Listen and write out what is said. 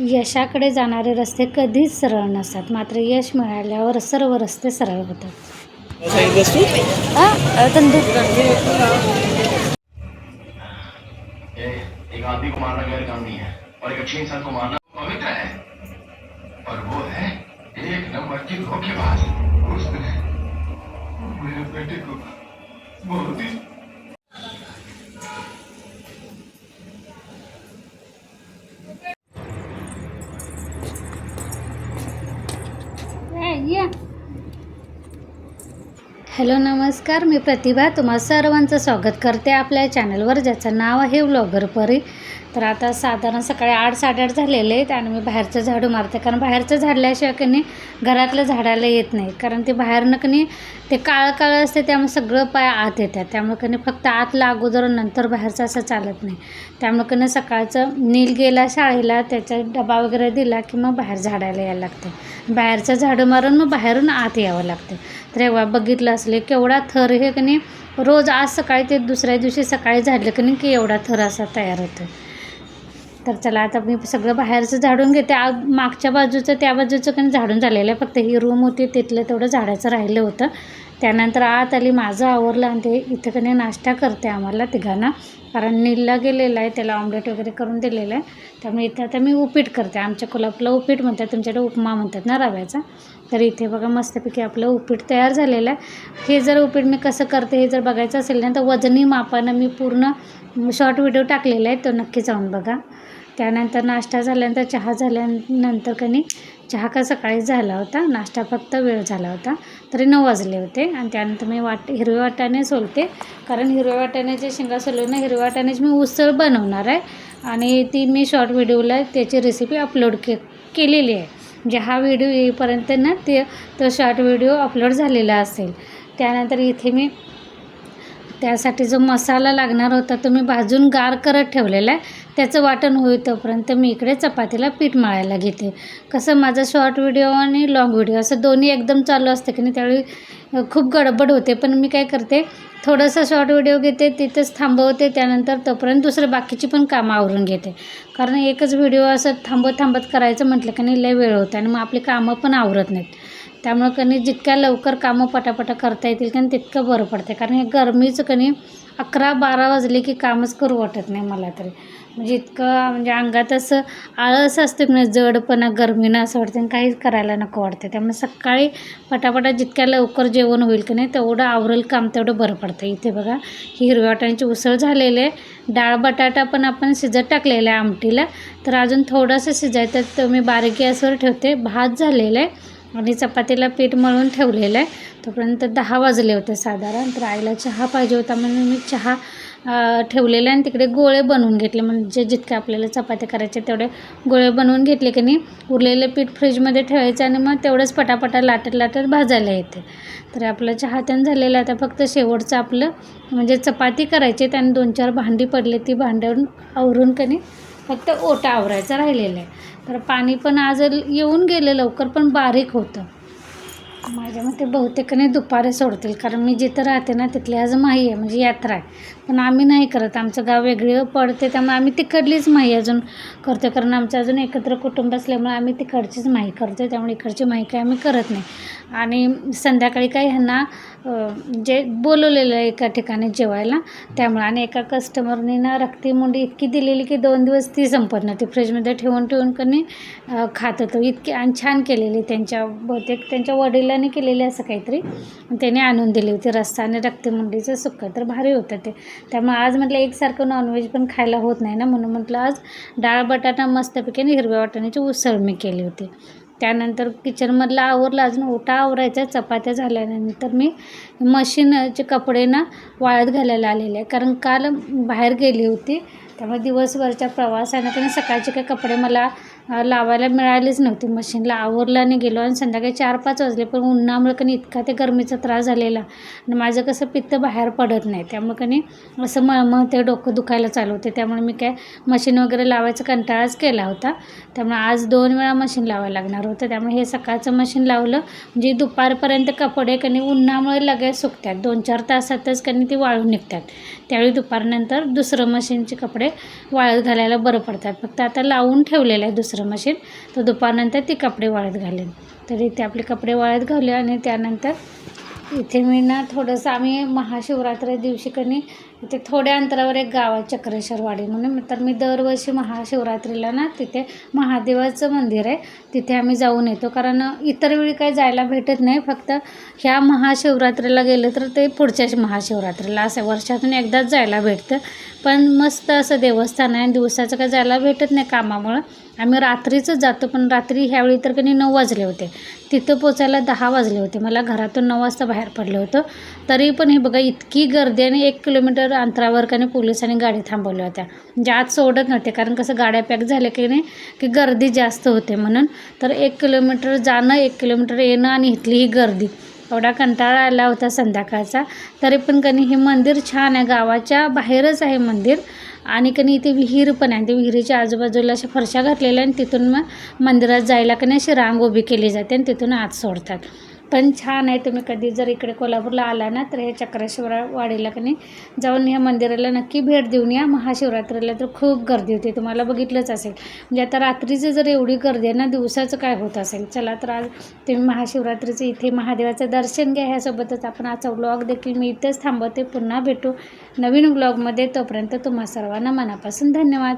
यशाकडे जाणारे रस्ते कधीच सरळ नसतात. मात्र यश मिळाल्यावर सर्व रस्ते सरळ होतात. सांगितलंस तू ए, एक आदमी को मारना गैर कानूनी है और एक अच्छे इंसान को मारना पवित्र है। और वो है एक नंबर की धोखेबाज उसने मेरे बेटे को बहुत ही हॅलो नमस्कार. मी प्रतिभा. तुम्हा सर्वांचं स्वागत करते आपल्या चॅनलवर ज्याचं नाव आहे व्लॉगर परी. तर आता साधारण सकाळी आठ साडेआठ झालेले आहेत आणि मी बाहेरचं झाडू मारते. कारण बाहेरचं झाडल्याशिवाय की नाही घरातलं झाडायला येत नाही. कारण ते बाहेरनं की ते काळं काळं असते त्यामुळे सगळं पाय आत येतात. त्यामुळे की फक्त आतला अगोदर नंतर बाहेरचं असं चालत नाही. त्यामुळे की सकाळचं नील गेला शाळेला त्याचा डबा वगैरे दिला की मग बाहेर झाडायला यायला लागते. बाहेरचं झाडू मारून मग बाहेरून आत यावं लागतं. तर एव्हा बघितलं असं असले केवढा थर हे की नाही? रोज आज सकाळी ते दुसऱ्या दिवशी सकाळी झाडलं की नाही की एवढा थर असा तयार होतो तर चला आता मी सगळं बाहेरचं झाडून घेते. आ मागच्या बाजूचं त्या बाजूचं पण झाडून झालेलं आहे. फक्त ही रूम होती तिथलं तेवढं झाडाचं राहिलं होतं. त्यानंतर आत आली माझं आवरलं आणि ते इथं कधी नाश्ता करते आम्हाला तिघांना. कारण नीलला गेलेला आहे त्याला ऑमलेट वगैरे करून दिलेलं आहे. त्यामुळे इथं आता मी उपीट करते. आमच्या कोल्हापूरला उपीट म्हणतात तुमच्याकडे उपमा म्हणतात ना रव्याचा. तर इथे बघा मस्तपैकी आपलं उपीट तयार झालेलं आहे. हे जर उपीट मी कसं करते हे जर बघायचं असेल ना तर वजनी मापानं मी पूर्ण शॉर्ट व्हिडिओ टाकलेला आहे तो नक्की जाऊन बघा. त्यानंतर नाश्ता झाल्यानंतर चहा झाल्यानंतर कनी चहा का सकाळी झाला होता नाश्ता फक्त वेळ झाला होता तरी नऊ वाजले होते. आणि त्यानंतर मी वाट हिरव्या वाटाणे सोलते. कारण हिरव्या जे शेंगा सोलून हिरव्या वाटाण्याची मी उसळ बनवणार आहे. आणि ती मी शॉर्ट व्हिडिओला त्याची रेसिपी अपलोड के केलेली आहे. म्हणजे हा व्हिडिओ येईपर्यंत ना ते तो शॉर्ट व्हिडिओ अपलोड झालेला असेल. त्यानंतर इथे मी त्यासाठी जो मसाला लागणार होता तो मी भाजून गार करत ठेवलेला आहे. त्याचं वाटण होईल तोपर्यंत मी इकडे चपातीला पीठ मळायला घेते. कसं माझा शॉर्ट व्हिडिओ आणि लाँग व्हिडिओ असं दोन्ही एकदम चालू असते की नाही त्यावेळी खूप गडबड होते. पण मी काय करते थोडंसं शॉर्ट व्हिडिओ घेते तिथंच थांबवते त्यानंतर तोपर्यंत दुसरं बाकीची पण कामं आवरून घेते. कारण एकच व्हिडिओ असं थांबत थांबत करायचं म्हटलं की नाही लय वेळ होतं आणि मग आपली कामं पण आवरत नाहीत. त्यामुळं कणी जितक्या लवकर कामं पटापटा करता येतील कारण तितकं बरं पडतं कारण हे गरमीचं कणी अकरा बारा वाजले की कामच करू वाटत नाही मला तरी. म्हणजे इतकं म्हणजे अंगात असं आळस असते म्हणजे जडपणा गरमीनं असं वाटतं आणि काहीच करायला नको वाटते त्यामुळे सकाळी पटापटा जितक्या लवकर जेवण होईल की नाही तेवढं आवरेल काम तेवढं बरं पडतं इथे बघा ही हिरव्या वाटाण्याची उसळ झालेली आहे. डाळ बटाटा पण आपण शिजत टाकलेला आहे आमटीला. तर अजून थोडंसं शिजायचं तर मी बारीकी गॅसवर ठेवते. भात झालेला आहे. आणि चपातीला पीठ मळून ठेवलेलं आहे. तोपर्यंत दहा वाजले होते साधारण. तर आईला चहा पाहिजे होता म्हणून मी चहा ठेवलेला आणि तिकडे गोळे बनवून घेतले. म्हणजे जितके आपल्याला चपात्या करायचे तेवढे गोळे बनवून घेतले की नाही. उरलेलं पीठ फ्रीजमध्ये ठेवायचं आणि मग तेवढंच पटापटा लाटत लाटत भाजायला येते. तर आपलं चहा त्यानं झालेलं आता फक्त शेवटचं आपलं म्हणजे चपाती करायची आणि दोन चार भांडी पडले. ती भांड्यावरून आवरून कनी फक्त ओटा आवरायचा राहिलेला आहे. तर पाणी पण आज येऊन गेलं लवकर पण बारीक होतं. माझ्या मते बहुतेकने दुपारी सोडतील कारण मी जिथं राहते ना तिथली आज माही आहे म्हणजे यात्रा आहे. पण आम्ही नाही करत आमचं गाव वेगळं पडते त्यामुळे आम्ही तिकडलीच माही अजून करतो कारण आमचं अजून एकत्र कुटुंब असल्यामुळे आम्ही तिकडचीच माही करतो त्यामुळे इकडची माही काही आम्ही करत नाही. आणि संध्याकाळी काही ह्यांना जे बोलवलेलं आहे एका ठिकाणी जेवायला त्यामुळे आणि एका कस्टमरने ना रक्ती मुंडी इतकी दिलेली की दोन दिवस ती संपत नव्हती फ्रीजमध्ये ठेवून ठेवून कणी खात होतो. इतकी आणि छान केलेली त्यांच्या बहुतेक त्यांच्या वडिलांनी केलेली असं काहीतरी. त्याने आणून दिली होती. रस्सा आणि रक्तमुंडीचं सुक्कं तर भारी होतं ते. त्यामुळे आज म्हटलं एकसारखं नॉनव्हेज पण खायला होत नाही ना म्हणून म्हटलं आज डाळ बटाटा मस्तपैकी आणि हिरव्या वाटाण्याची उसळ मी केली होती. त्यानंतर किचनमधला आवरला. अजून ओटा आवरायचा चपात्या झाल्यानंतर मी मशीनचे कपडे ना वाळत घालायला आलेले आहे. कारण काल बाहेर गेली होती. त्यामुळे दिवसभरच्या प्रवासानं कारण सकाळचे काही कपडे मला लावायला मिळालीच नव्हती. मशीनला आवरला आणि गेलो आणि संध्याकाळी चार पाच वाजले पण उन्हामुळे कणी इतका ते गरमीचा त्रास झालेला आणि माझं कसं पित्त बाहेर पडत नाही. त्यामुळे कणी असं मळमळ ते डोकं दुखायला चालू होते. त्यामुळे मी काय मशीन वगैरे लावायचा कंटाळाच केला होता. त्यामुळे आज दोन वेळा मशीन लावायला लागणार होतं. त्यामुळे हे सकाळचं मशीन लावलं म्हणजे दुपारपर्यंत कपडे कणी उन्हामुळे लगेच सुकतात. दोन चार तासातच कणी ती वाळून निघतात. त्यावेळी दुपारनंतर दुसरं मशीनचे कपडे वाळत घालायला बरं पडतात. फक्त आता लावून ठेवलेलं आहे दुसरं दुसरं मशीन तर दुपारनंतर ती कपडे वाळत घालेन. तर इथे आपले कपडे वाळत घालूया आणि त्यानंतर इथे मी ना थोडंसं आम्ही महाशिवरात्री दिवशी कनी इथे थोड्या अंतरावर एक गाव आहे चक्रेश्वर वाडी म्हणून तर मी दरवर्षी महाशिवरात्रीला ना तिथे महादेवाचं मंदिर आहे तिथे आम्ही जाऊन येतो. कारण इतर वेळी काही जायला भेटत नाही फक्त ह्या महाशिवरात्रीला गेलं तर ते पुढच्या महाशिवरात्रीला असं वर्षातून एकदाच जायला भेटतं. पण मस्त असं देवस्थान आहे दिवसाचं काय जायला भेटत नाही कामामुळं. आम्ही रात्रीच जातो पण रात्री ह्यावेळी तर कधी नऊ वाजले होते. तिथं पोचायला दहा वाजले होते. मला घरातून नऊ वाजता बाहेर पडलं होतं. तरी पण हे बघा इतकी गर्दी आणि एक किलोमीटर अंतरावर का नाही पोलिसांनी गाडी थांबवल्या होत्या. म्हणजे आज सोडत नव्हते कारण कसं गाड्या पॅक झाल्या की नाही की गर्दी जास्त होते म्हणून. तर एक किलोमीटर जाणं एक किलोमीटर येणं आणि इथली ही गर्दी. एवढा कंटाळा आला होता संध्याकाळचा. तरी पण कनी हे मंदिर छान आहे. गावाच्या बाहेरच आहे मंदिर. आणि कनी इथे विहीर पण आहे. ते विहिरीच्या आजूबाजूला अशा फरशा घातलेल्या आणि तिथून मग मंदिरात जायला कनी अशी रांग उभी केली जाते आणि तिथून आत सोडतात. पण छान आहे तुम्ही कधी जर इकडे कोल्हापूरला आला ना तर हे चक्रेश्वर वाडीला कनी जाऊन या मंदिराला नक्की भेट देऊन या. महाशिवरात्रीला तर खूप गर्दी होती. तुम्हाला बघितलंच असेल. म्हणजे आता रात्रीचं जर एवढी गर्दी आहे ना दिवसाचं काय होत असेल? चला तर आज तुम्ही महाशिवरात्रीचं इथे महादेवाचं दर्शन घ्या. ह्यासोबतच आपण आजचा व्लॉग देखील मी इथेच थांबवते. पुन्हा भेटू नवीन व्लॉगमध्ये तोपर्यंत तुम्हा सर्वांना मनापासून धन्यवाद.